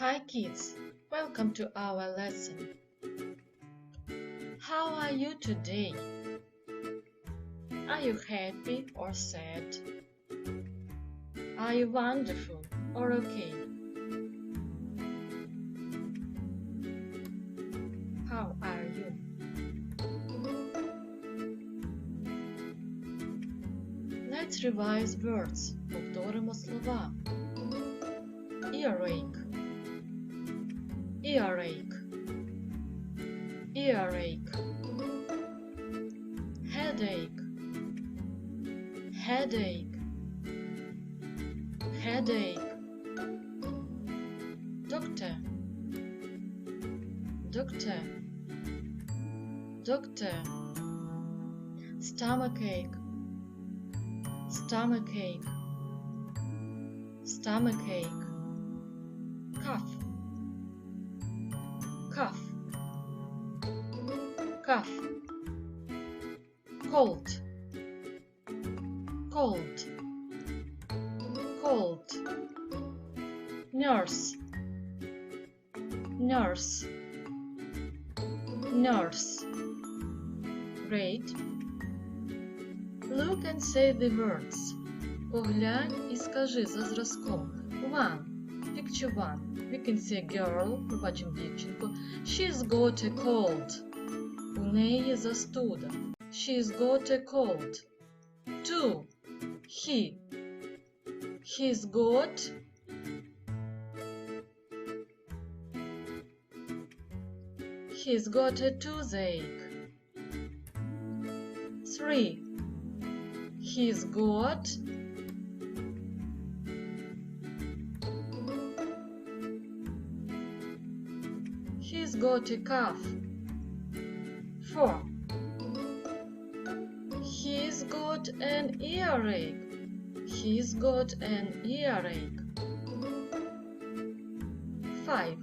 Hi kids, welcome to our lesson. How are you today? Are you happy or sad? Are you wonderful or okay? How are you? Let's revise words. Повторимо слова. Earache. Earache. Earache. Headache. Headache. Headache. Doctor. Doctor. Doctor. Stomachache. Stomachache. Stomachache. Cough. Cold. Cold. Cold. Nurse. Nurse. Nurse. Great. Look and say the words. Поглянь і скажи за зразком. One. Picture one. We can see girl. Ми бачимо дівчинку. She's got a cold. У неї застуда. She's got a cold. 2. He. He's got He's got a toothache. 3. He's got He's got a cough. 4. Got an earache. He's got an earache. Five.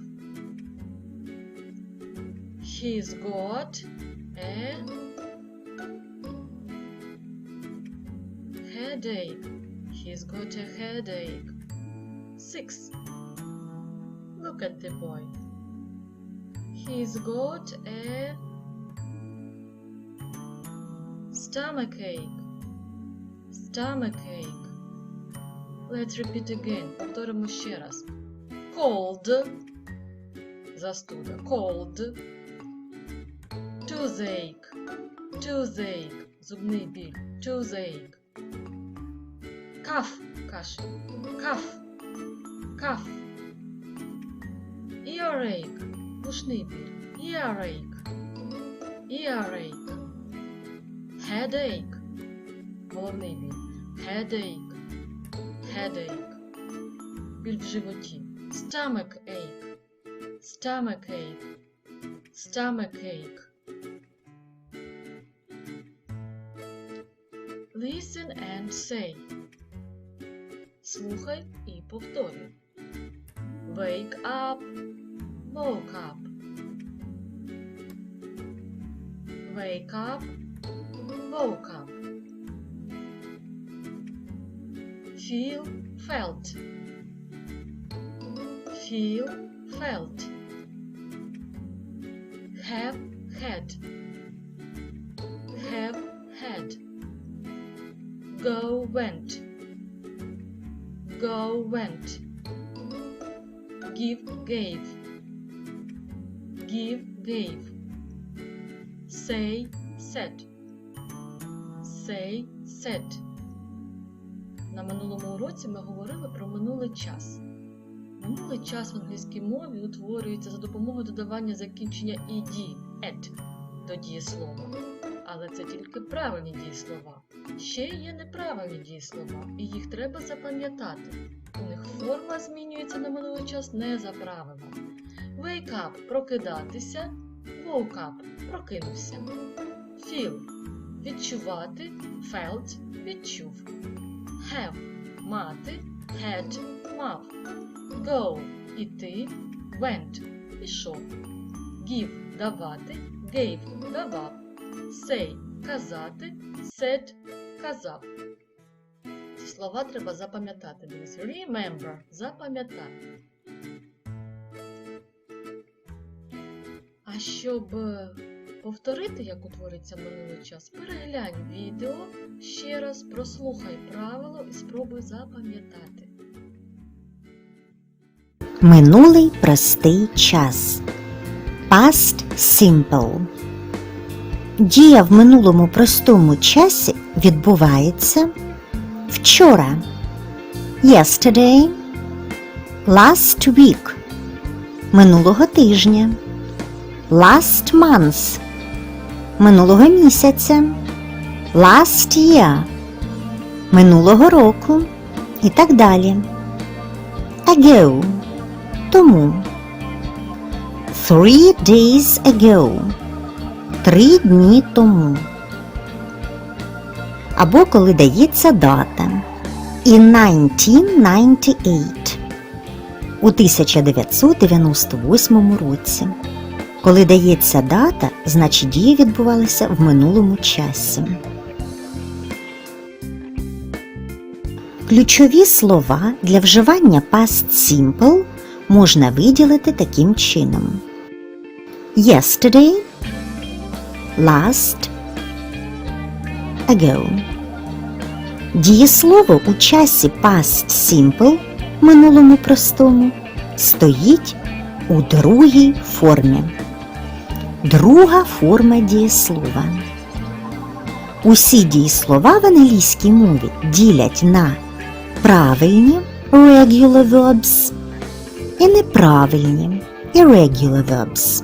He's got a headache. He's got a headache. Six. Look at the boy. He's got a stomachache Stomachache. Let's repeat again. Повторимо ще раз. Cold. Застуда. Cold. Toothache. Toothache. Зубний біль. Toothache. Cough. Кашель. Cough. Cough. Earache. Вушний біль. Earache. Earache. Headache. Головний біль. Headache. Headache. Біль в животі. Stomach ache. Stomach ache. Stomach ache. Listen and say. Слухай і повторюй. Wake up. Woke up. Wake up. Woke up. Feel, felt. Feel, felt. Have, had. Have, had. Go, went. Go, went. Give, gave. Give, gave. Say, said. Say, said. На минулому уроці ми говорили про минулий час. Минулий час в англійській мові утворюється за допомогою додавання закінчення ed, «ed» до дієслова. Але це тільки правильні дієслова. Ще є неправильні дієслова, і їх треба запам'ятати. У них форма змінюється на минулий час не за правилом. Wake up прокидатися, woke up прокинувся. Feel відчувати, felt відчув have мати, had мав, go іти, went пішов, give давати, gave давав, say казати, said казав. Ці слова треба запам'ятати. Remember запам'ятати. А щоб е, повторити, як утвориться минулий час, переглянь відео ще раз, прослухай правило і спробуй запам'ятати. Минулий простий час. Past simple. Дія в минулому простому часі відбувається вчора. Yesterday. Last week. Минулого тижня. Last month. Минулого місяця. Last year. Минулого року. І так далі. Ago. Тому. Three days ago. Три дні тому. Або коли дається дата. In 1998. У 1998 році. Коли дається дата, значить дія відбувалася в минулому часі. Ключові слова для вживання past simple можна виділити таким чином: yesterday, last, ago. Дієслово у часі past simple минулому простому стоїть у другій формі. Друга форма дієслова. Усі дієслова в англійській мові ділять на правильні regular verbs і неправильні irregular verbs.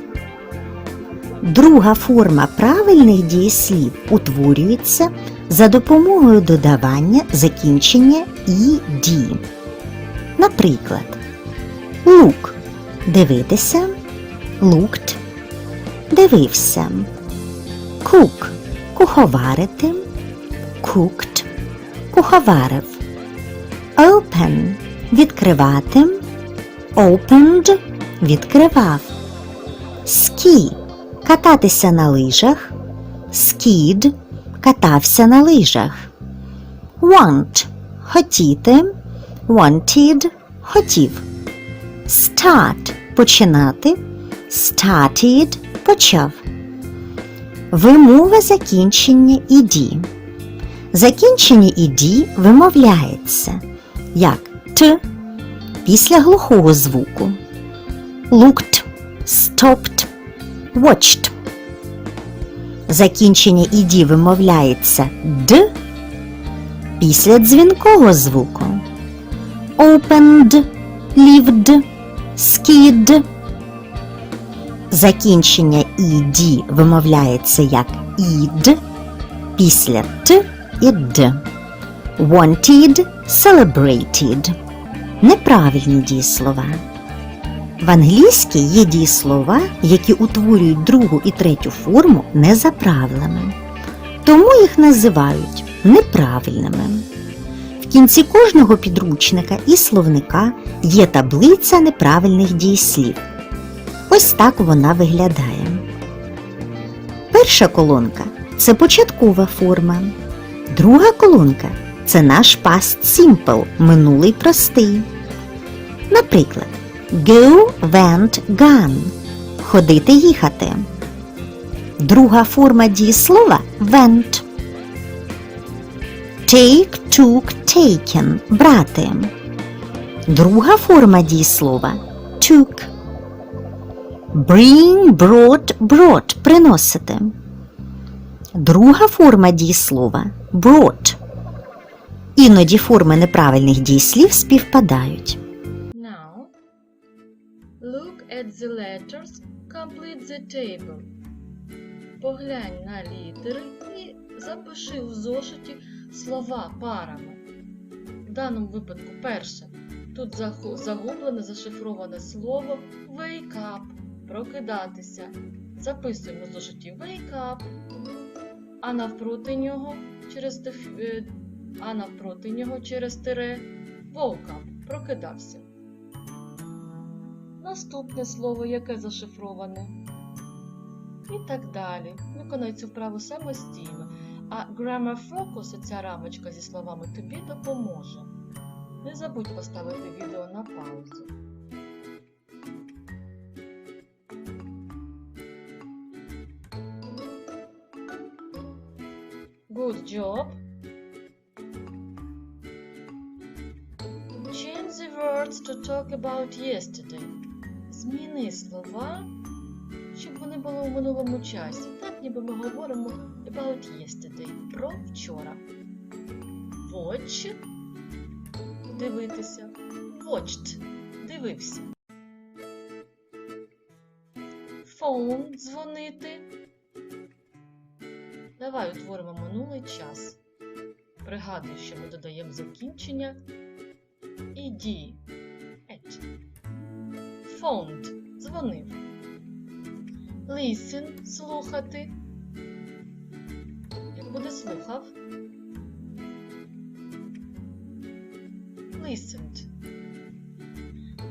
Друга форма правильних дієслів утворюється за допомогою додавання закінчення «ed». Наприклад, look – дивитися, looked – дивився, cook – куховарити, cooked – куховарив, open – відкривати, opened – відкривав, ski – кататися на лижах, skied – катався на лижах, want – хотіти, wanted – хотів, start – починати, started – почав. Вимова закінчення «ed». Закінчення «ed» вимовляється як «т» після глухого звуку. Looked, stopped, watched. Закінчення «ed» вимовляється «д» після дзвінкого звуку. Opened, lived, skied. Закінчення «ed» вимовляється як «ід» після «т» і «д». Wanted, celebrated. Неправильні дієслова. В англійській є дієслова, які утворюють другу і третю форму не за правилами. Тому їх називають неправильними. В кінці кожного підручника і словника є таблиця неправильних дієслів. Ось так вона виглядає. Перша колонка це початкова форма. Друга колонка це наш past simple, минулий простий. Наприклад, go, went, gone ходити їхати. Друга форма дієслова went. Take, took, taken брати. Друга форма дієслова took. Bring, brought, brought приносити. Друга форма дієслова brought. Іноді форми неправильних дієслів співпадають. Now, look at the letters, complete the table. Поглянь на літери і запиши в зошиті слова парами. В даному випадку перше. Тут загублене зашифроване слово wake up прокидатися. Записуємо зошиті wake up, а навпроти нього через деф- е, а навпроти нього через тире woke up прокидався. Наступне слово, яке зашифроване. І так далі. Виконай цю вправу самостійно. А Grammar Focus, ця рамочка зі словами тобі допоможе. Не забудь поставити відео на паузу. Good job. Change the words to talk about yesterday. Зміни слова, щоб вони були у минулому часі. Так ніби ми говоримо about yesterday, про вчора. Watch дивитися. Watched дивився. Phone дзвонити. Давай утворимо минулий час. Пригадуй, що ми додаємо закінчення. At. Phoned дзвонив. Listen слухати. Як буде слухав? Listened.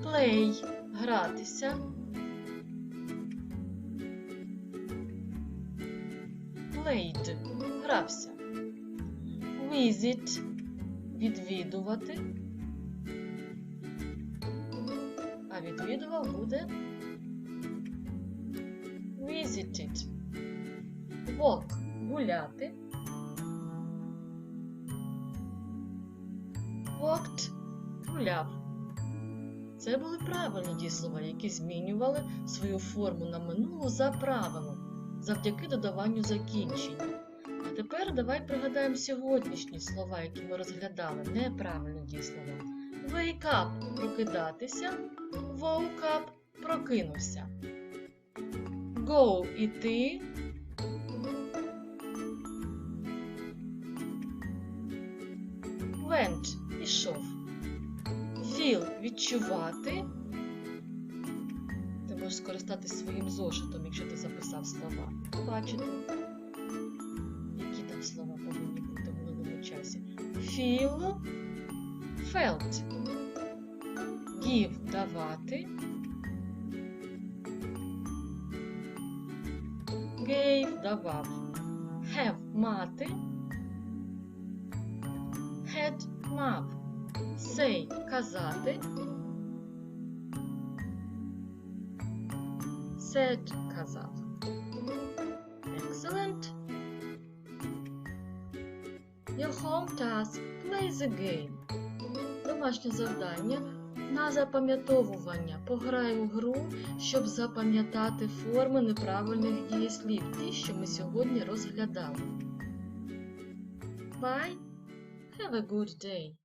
Play гратися. Played грався. Visit відвідувати. А відвідував буде visited. Walk гуляти. Walked гуляв. Це були правильні дієслова, які змінювали свою форму на минулу за правилом, завдяки додаванню закінчення. А тепер давай пригадаємо сьогоднішні слова, які ми розглядали, неправильні дієслова. Wake up прокидатися, woke up прокинувся. Go іти. Went ішов. Feel відчувати. Можеш скористатися своїм зошитом, якщо ти записав слова. Бачити, які там слова повинні бути в минулому часі. Feel, felt. Give давати. Gave давав. Have мати. Had мав. Say казати. Said казав. Excellent. Your home task play the game. Домашнє завдання на запам'ятовування. Пограй у гру, щоб запам'ятати форми неправильних дієслів, ті, що ми сьогодні розглядали. Bye. Have a good day.